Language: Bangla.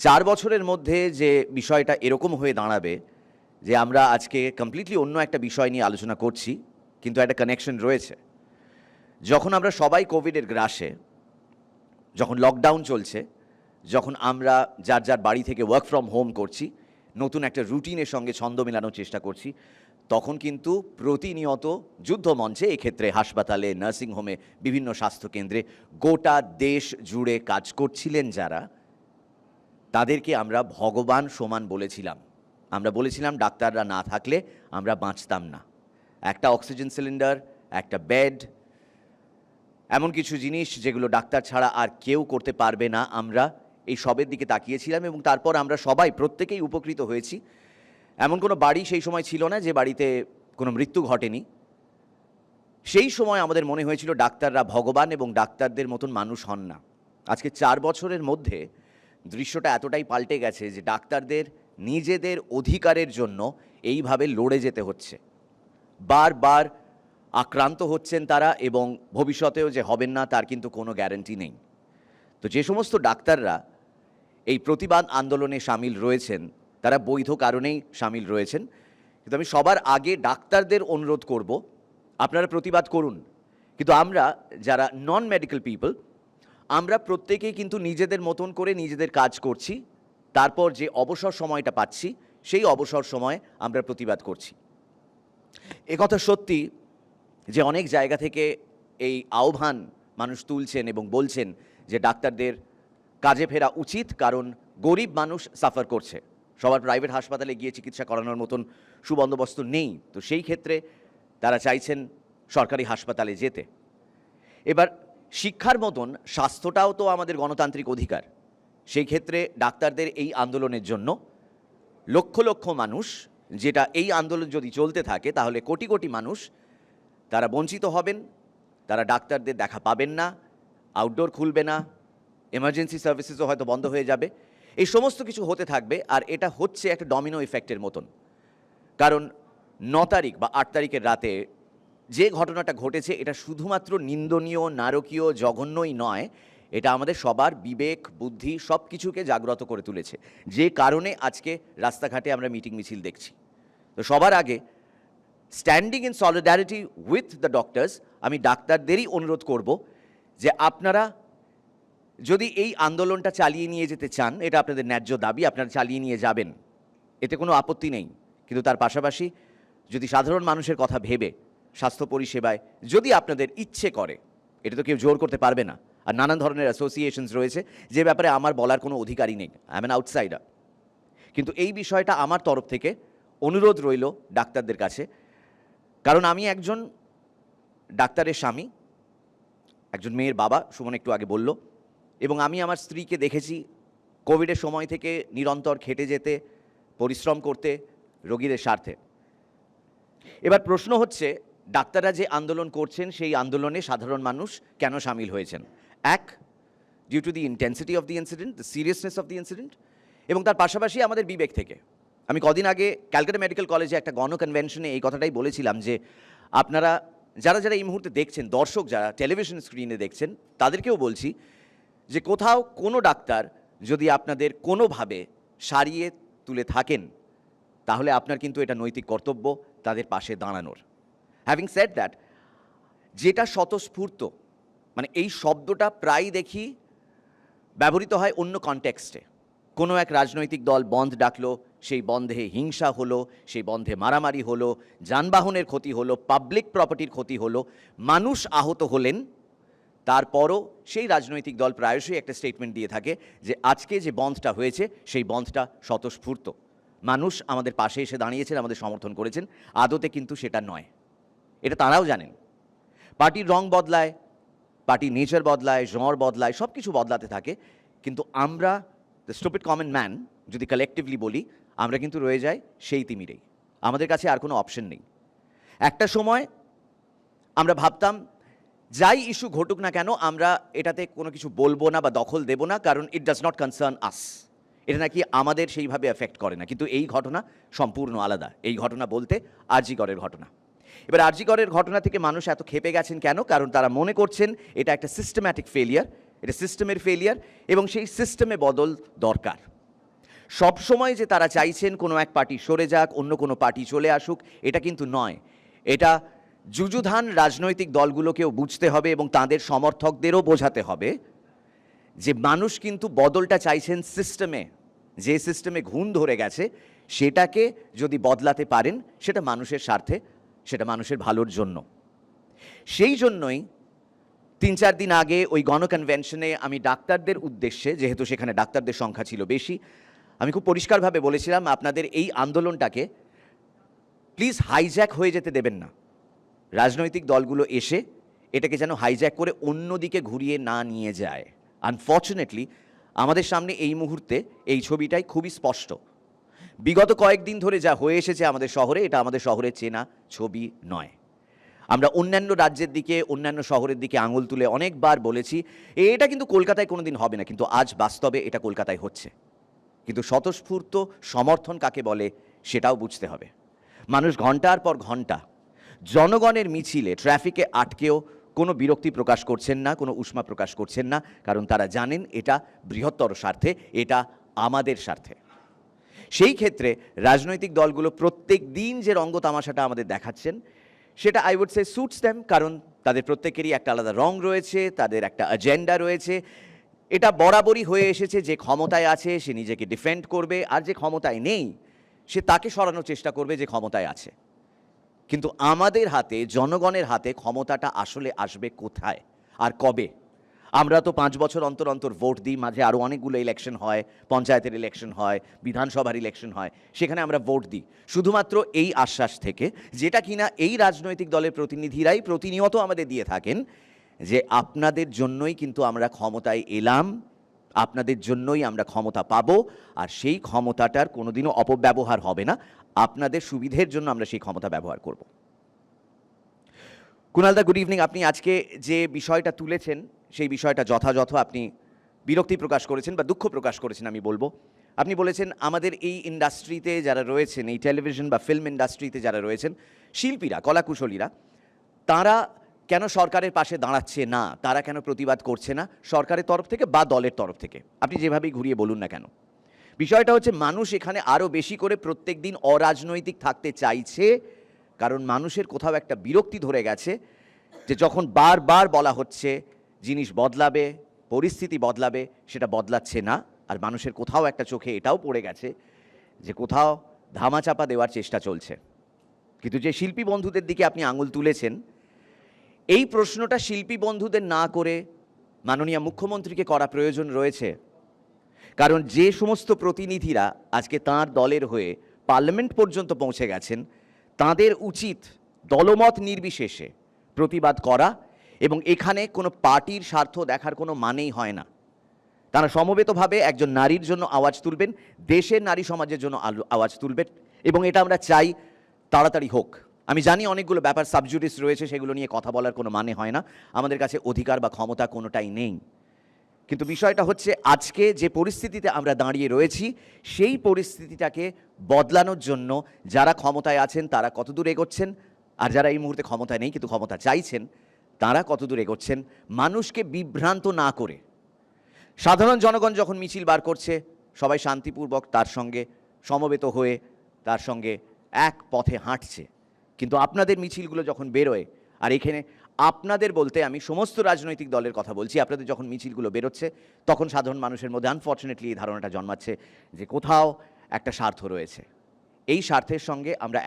চার বছরের মধ্যে যে বিষয়টা এরকম হয়ে দাঁড়াবে, যে আমরা আজকে কমপ্লিটলি অন্য একটা বিষয় নিয়ে আলোচনা করছি, কিন্তু একটা কানেকশন রয়েছে। যখন আমরা সবাই কোভিডের গ্রাসে, যখন লকডাউন চলছে, যখন আমরা যার যার বাড়ি থেকে ওয়ার্ক ফ্রম হোম করছি, নতুন একটা রুটিনের সঙ্গে ছন্দ মেলানোর চেষ্টা করছি, তখন কিন্তু প্রতিনিয়ত যুদ্ধ মঞ্চে এক্ষেত্রে হাসপাতালে নার্সিংহোমে বিভিন্ন স্বাস্থ্যকেন্দ্রে গোটা দেশ জুড়ে কাজ করছিলেন যারা তাদেরকে আমরা ভগবান সমান বলেছিলাম। আমরা বলেছিলাম ডাক্তাররা না থাকলে আমরা বাঁচতাম না। একটা অক্সিজেন সিলিন্ডার, একটা বেড, এমন কিছু জিনিস যেগুলো ডাক্তার ছাড়া আর কেউ করতে পারবে না। আমরা এই সবের দিকে তাকিয়েছিলাম এবং তারপর আমরা সবাই প্রত্যেকেই উপকৃত হয়েছি। এমন কোনো বাড়ি সেই সময় ছিল না যে বাড়িতে কোনো মৃত্যু ঘটেনি। সেই সময় আমাদের মনে হয়েছিল ডাক্তাররা ভগবান এবং ডাক্তারদের মতন মানুষ হন না। আজকে চার বছরের মধ্যে দৃশ্যটা এতটাই পাল্টে গেছে যে ডাক্তারদের নিজেদের অধিকারের জন্য এইভাবে লড়ে যেতে হচ্ছে। বারবার আক্রান্ত হচ্ছেন তারা এবং ভবিষ্যতেও যে হবেন না তার কিন্তু কোনো গ্যারান্টি নেই। তো যে সমস্ত ডাক্তাররা এই প্রতিবাদ আন্দোলনে সামিল রয়েছেন, তারা বৈধ কারণেই সামিল রয়েছেন। কিন্তু আমি সবার আগে ডাক্তারদের অনুরোধ করব, আপনারা প্রতিবাদ করুন। কিন্তু আমরা যারা নন মেডিকেল পিপল আমরা প্রত্যেকেই কিন্তু নিজেদের মতন করে নিজেদের কাজ করছি, তারপর যে অবসর সময়টা পাচ্ছি, সেই অবসর সময় আমরা প্রতিবাদ করছি। একথা সত্যি যে অনেক জায়গা থেকে এই আহ্বান মানুষ তুলছেন এবং বলছেন যে ডাক্তারদের কাজে ফেরা উচিত, কারণ গরিব মানুষ সাফার করছে। সবার প্রাইভেট হাসপাতালে গিয়ে চিকিৎসা করানোর মতন সুবন্দোবস্ত নেই। তো সেই ক্ষেত্রে তারা চাইছেন সরকারি হাসপাতালে যেতে। এবার শিক্ষার মতন স্বাস্থ্যটাও তো আমাদের গণতান্ত্রিক অধিকার। সেই ক্ষেত্রে ডাক্তারদের এই আন্দোলনের জন্য লক্ষ লক্ষ মানুষ, যেটা এই আন্দোলন যদি চলতে থাকে, তাহলে কোটি কোটি মানুষ তারা বঞ্চিত হবেন, তারা ডাক্তারদের দেখা পাবেন না আউটডোর খুলবে না এমার্জেন্সি সার্ভিসেসও হয়তো বন্ধ হয়ে যাবে। এই সমস্ত কিছু হতে থাকবে, আর এটা হচ্ছে একটা ডমিনো ইফেক্টের মতন। কারণ ন তারিখ বা আট তারিখের রাতে যে ঘটনাটা ঘটেছে, এটা শুধুমাত্র নিন্দনীয়, নারকীয়, জঘন্যই নয়, এটা আমাদের সবার বিবেক, বুদ্ধি সব কিছুকে জাগ্রত করে তুলেছে। যে কারণে আজকে রাস্তাঘাটে আমরা মিটিং মিছিল দেখছি। তো সবার আগে standing in solidarity with the doctors আমি ডাক্তারদেরই অনুরোধ করব যে আপনারা যদি এই আন্দোলনটা চালিয়ে নিয়ে যেতে চান, এটা আপনাদের ন্যায্য দাবি, আপনারা চালিয়ে নিয়ে যাবেন। এতে কোনো আপত্তি নেই। কিন্তু তার পাশাপাশি যদি সাধারণ মানুষের কথা ভেবে স্বাস্থ্য পরিষেবায় যদি আপনাদের ইচ্ছে করে, এটা তো কেউ জোর করতে পারবে না। আর নানান ধরনের অ্যাসোসিয়েশনস রয়েছে, যে ব্যাপারে আমার বলার কোনো অধিকারই নেই। আই এন আউটসাইডার কিন্তু এই বিষয়টা আমার তরফ থেকে অনুরোধ রইল ডাক্তারদের কাছে। কারণ আমি একজন ডাক্তারের স্বামী, একজন মেয়ের বাবা, সুমন একটু আগে বলল, এবং আমি আমার স্ত্রীকে দেখেছি কোভিডের সময় থেকে নিরন্তর খেটে যেতে, পরিশ্রম করতে, রোগীদের স্বার্থে। এবার প্রশ্ন হচ্ছে ডাক্তাররা যে আন্দোলন করছেন, সেই আন্দোলনে সাধারণ মানুষ কেন সামিল হয়েছেন? এক due to the intensity of the incident the seriousness of the incident এবং তার পাশাপাশি আমাদের বিবেক থেকে। আমি কদিন আগে ক্যালকাটা মেডিকেল কলেজে একটা গণ কনভেনশনে এই কথাটাই বলেছিলাম যে, আপনারা, যারা যারা এই মুহূর্তে দেখছেন, দর্শক যারা টেলিভিশন স্ক্রিনে দেখছেন, তাদেরকেও বলছি যে কোথাও কোনো ডাক্তার যদি আপনাদের কোনোভাবে সারিয়ে তুলে থাকেন, তাহলে আপনার কিন্তু এটা নৈতিক কর্তব্য, তাদের পাশে দাঁড়ানোর। হ্যাভিং সেড দ্যাট যেটা স্বতঃস্ফূর্ত মানে এই শব্দটা প্রায় দেখি ব্যবহৃত হয় অন্য কনটেক্সটে কোনো এক রাজনৈতিক দল বন্ধ ডাকলো, সেই বন্ধে হিংসা হলো, সেই বন্ধে মারামারি হলো, যানবাহনের ক্ষতি হলো পাবলিক প্রপার্টির ক্ষতি হলো, মানুষ আহত হলেন, তারপরও সেই রাজনৈতিক দল প্রায়শই একটা স্টেটমেন্ট দিয়ে থাকে যে আজকে যে বন্ধটা হয়েছে, সেই বন্ধটা স্বতঃস্ফূর্ত। মানুষ আমাদের পাশে এসে দাঁড়িয়েছেন, আমাদের সমর্থন করেছেন, আদতে কিন্তু সেটা নয়। এটা তারাও জানেন। পার্টির রং বদলায়, পার্টির নেচার বদলায় জ্বর বদলায় সব কিছু বদলাতে থাকে। কিন্তু আমরা দ্য স্টুপিড কমন ম্যান যদি কালেকটিভলি বলি, আমরা কিন্তু রয়ে যাই সেই তিমিরেই। আমাদের কাছে আর কোনো অপশন নেই। একটা সময় আমরা ভাবতাম, যাই ইস্যু ঘটুক না কেন, আমরা এটাতে কোনো কিছু বলব না বা দখল দেব না, কারণ it does not concern us এটা নাকি আমাদের সেইভাবে এফেক্ট করে না। কিন্তু এই ঘটনা সম্পূর্ণ আলাদা। এই ঘটনা বলতে আরজিগড়ের ঘটনা। এবার আরজিগড়ের ঘটনা থেকে মানুষ এত খেপে গেছেন কেন? কারণ তারা মনে করছেন এটা একটা সিস্টেম্যাটিক ফেলিয়ার এটা সিস্টেমের ফেলিয়ার এবং সেই সিস্টেমে বদল দরকার। সবসময় যে তারা চাইছেন কোনো এক পার্টি সরে যাক, অন্য কোনো পার্টি চলে আসুক, এটা কিন্তু নয়। এটা যুযুধান রাজনৈতিক দলগুলোকেও বুঝতে হবে এবং তাদের সমর্থকদেরও বোঝাতে হবে যে মানুষ কিন্তু বদলটা চাইছেন সিস্টেমে যে সিস্টেমে ঘুণ ধরে গেছে, সেটাকে যদি বদলাতে পারেন, সেটা মানুষের স্বার্থে সেটা মানুষের ভালোর জন্য। সেই জন্যই তিন চার দিন আগে ওই গণকনভেনশনে আমি ডাক্তারদের উদ্দেশ্যে, যেহেতু সেখানে ডাক্তারদের সংখ্যা ছিল বেশি, আমি খুব পরিষ্কারভাবে বলেছিলাম, আপনাদের এই আন্দোলনটাকে প্লিজ হাইজ্যাক হয়ে যেতে দেবেন না। রাজনৈতিক দলগুলো এসে এটাকে যেন হাইজ্যাক করে অন্যদিকে ঘুরিয়ে না নিয়ে যায়। আনফর্চুনেটলি আমাদের সামনে এই মুহূর্তে এই ছবিটাই খুবই স্পষ্ট। বিগত কয়েকদিন ধরে যা হয়ে এসেছে আমাদের শহরে, এটা আমাদের শহরের চেনা ছবি নয়। আমরা অন্যান্য রাজ্যের দিকে, অন্যান্য শহরের দিকে আঙুল তুলে অনেকবার বলেছি, এটা কিন্তু কলকাতায় কোনোদিন হবে না, কিন্তু আজ বাস্তবে এটা কলকাতায় হচ্ছে। কিন্তু স্বতঃস্ফূর্ত সমর্থন কাকে বলে, সেটাও বুঝতে হবে। মানুষ ঘণ্টার পর ঘণ্টা জনগণের মিছিলে, ট্রাফিকে আটকেও কোনো বিরক্তি প্রকাশ করছেন না, কোনো উষ্মা প্রকাশ করছেন না, কারণ তারা জানেন এটা বৃহত্তর স্বার্থে, এটা আমাদের স্বার্থে। সেই ক্ষেত্রে রাজনৈতিক দলগুলো প্রত্যেক দিন যে রঙ্গ তামাশাটা আমাদের দেখাচ্ছেন, সেটা I would say suits them কারণ তাদের প্রত্যেকেরই একটা আলাদা রং রয়েছে, তাদের একটা এজেন্ডা রয়েছে। এটা বরাবরই হয়ে এসেছে, যে ক্ষমতায় আছে, সে নিজেকে ডিফেন্ড করবে, আর যে ক্ষমতায় নেই, সে তাকে সরানোর চেষ্টা করবে যে ক্ষমতায় আছে। কিন্তু আমাদের হাতে, জনগণের হাতে ক্ষমতাটা আসলে আসবে কোথায়, আর কবে? আমরা তো পাঁচ বছর অন্তর অন্তর ভোট দিই, মাঝে আরও অনেকগুলো ইলেকশন হয়, পঞ্চায়েতের ইলেকশন হয়, বিধানসভার ইলেকশন হয়, সেখানে আমরা ভোট দিই। শুধুমাত্র এই আশ্বাস থেকে যেটা কিনা এই রাজনৈতিক দলের প্রতিনিধিরাই প্রতিনিয়ত আমাদের দিয়ে থাকেন, যে আপনাদের জন্যই কিন্তু আমরা ক্ষমতায় এলাম, আপনাদের জন্যই আমরা ক্ষমতা পাবো, আর সেই ক্ষমতাটার কোনোদিনও অপব্যবহার হবে না, আপনাদের সুবিধের জন্য আমরা সেই ক্ষমতা ব্যবহার করব। কুণালদা গুড ইভিনিং আপনি আজকে যে বিষয়টা তুলেছেন সেই বিষয়টা যথাযথ আপনি বিরক্তি প্রকাশ করেছেন বা দুঃখ প্রকাশ করেছেন আমি বলব। আপনি বলেছেন আমাদের এই ইন্ডাস্ট্রিতে যারা রয়েছেন, এই টেলিভিশন বা ফিল্ম ইন্ডাস্ট্রিতে যারা রয়েছেন, শিল্পীরা, কলাকুশলীরা, তারা কেন সরকারের পাশে দাঁড়াচ্ছে না? তারা কেন প্রতিবাদ করছে না? সরকারের তরফ থেকে বা দলের তরফ থেকে? আপনি যেভাবেই ঘুরিয়ে বলুন না কেন? বিষয়টা হচ্ছে মানুষ এখানে আরও বেশি করে প্রত্যেক দিন অরাজনৈতিক থাকতে চাইছে, কারণ মানুষের কোথাও একটা বিরক্তি ধরে গেছে যে যখন বারবার বলা হচ্ছে জিনিস বদলাবে, পরিস্থিতি বদলাবে, সেটা বদলাচ্ছে না। আর মানুষের কোথাও একটা চোখে এটাও পড়ে গেছে যে কোথাও ধামাচাপা দেওয়ার চেষ্টা চলছে। কিন্তু যে শিল্পী বন্ধুদের দিকে আপনি আঙুল তুলেছেন, এই প্রশ্নটা শিল্পী বন্ধুদের না করে মাননীয় মুখ্যমন্ত্রীকে করা প্রয়োজন রয়েছে। কারণ যে সমস্ত প্রতিনিধিরা আজকে তাঁর দলের হয়ে পার্লামেন্ট পর্যন্ত পৌঁছে গেছেন, তাদের উচিত দলমত নির্বিশেষে প্রতিবাদ করা এবং এখানে কোনো পার্টির স্বার্থ দেখার কোনো মানেই হয় না। তারা সমবেতভাবে একজন নারীর জন্য আওয়াজ তুলবেন, দেশের নারী সমাজের জন্য আওয়াজ তুলবেন এবং এটা আমরা চাই তাড়াতাড়ি হোক। আমি জানি অনেকগুলো ব্যাপার সাবজুডিস রয়েছে, সেগুলো নিয়ে কথা বলার কোনো মানে হয় না। আমাদের কাছে অধিকার বা ক্ষমতা কোনোটাই নেই। কিন্তু বিষয়টা হচ্ছে, আজকে যে পরিস্থিতিতে আমরা দাঁড়িয়ে রয়েছি, সেই পরিস্থিতিটাকে বদলানোর জন্য যারা ক্ষমতায় আছেন, তারা কতদূর এগোচ্ছেন? আর যারা এই মুহূর্তে ক্ষমতায় নেই, কিন্তু ক্ষমতা চাইছেন তারা কতদূর এগোচ্ছেন? মানুষকে বিভ্রান্ত না করে। সাধারণ জনগণ যখন মিছিল বার করছে, সবাই শান্তিপূর্বক তার সঙ্গে সমবেত হয়ে তার সঙ্গে এক পথে হাঁটছে। কিন্তু আপনাদের মিছিলগুলো যখন বেরোয়, আর এখানে আপনাদের বলতে আমি সমস্ত রাজনৈতিক দলের কথা বলছি, আপনাদের যখন মিছিলগুলো বেরোচ্ছে, তখন সাধারণ মানুষের মধ্যে আনফর্চুনেটলি এই ধারণাটা জন্মাচ্ছে যে কোথাও একটা স্বার্থ রয়েছে। এই স্বার্থের সঙ্গে আমরা